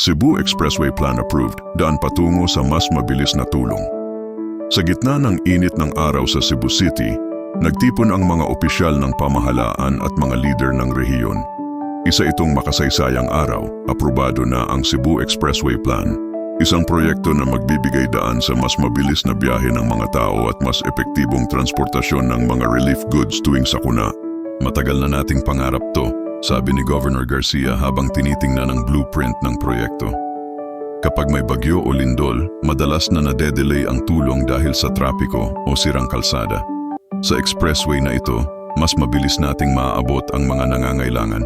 Cebu Expressway Plan approved, daan patungo sa mas mabilis na tulong. Sa gitna ng init ng araw sa Cebu City, nagtipon ang mga opisyal ng pamahalaan at mga leader ng rehiyon. Isa itong makasaysayang araw, aprobado na ang Cebu Expressway Plan. Isang proyekto na magbibigay daan sa mas mabilis na biyahe ng mga tao at mas epektibong transportasyon ng mga relief goods tuwing sakuna. Matagal na nating pangarap to, sabi ni Governor Garcia habang tinitingnan ang blueprint ng proyekto. Kapag may bagyo o lindol, madalas na nade-delay ang tulong dahil sa trapiko o sirang kalsada. Sa expressway na ito, mas mabilis nating maaabot ang mga nangangailangan.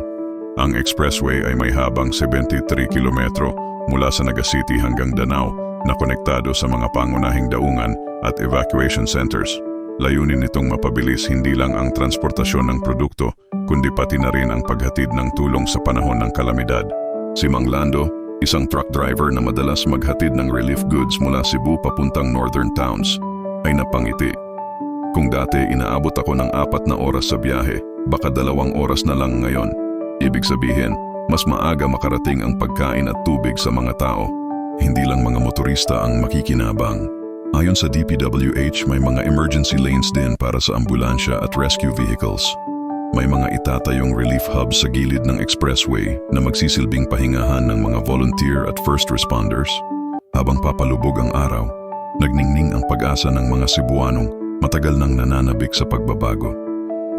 Ang expressway ay may habang 73 kilometro mula sa Naga City hanggang Danao na konektado sa mga pangunahing daungan at evacuation centers. Layunin nitong mapabilis hindi lang ang transportasyon ng produkto, kundi pati na rin ang paghatid ng tulong sa panahon ng kalamidad. Si Mang Lando, isang truck driver na madalas maghatid ng relief goods mula Cebu papuntang northern towns, ay napangiti. Kung dati inaabot ako ng apat na oras sa biyahe, baka dalawang oras na lang ngayon. Ibig sabihin, mas maaga makarating ang pagkain at tubig sa mga tao. Hindi lang mga motorista ang makikinabang. Ayon sa DPWH, may mga emergency lanes din para sa ambulansya at rescue vehicles. May mga itatayong relief hubs sa gilid ng expressway na magsisilbing pahingahan ng mga volunteer at first responders. Habang papalubog ang araw, nagningning ang pag-asa ng mga Cebuanong matagal nang nananabik sa pagbabago.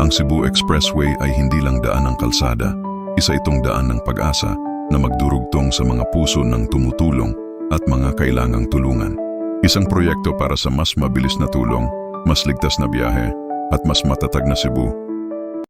Ang Cebu Expressway ay hindi lang daan ng kalsada, isa itong daan ng pag-asa na magdurugtong sa mga puso ng tumutulong at mga kailangang tulungan. Isang proyekto para sa mas mabilis na tulong, mas ligtas na biyahe, at mas matatag na Cebu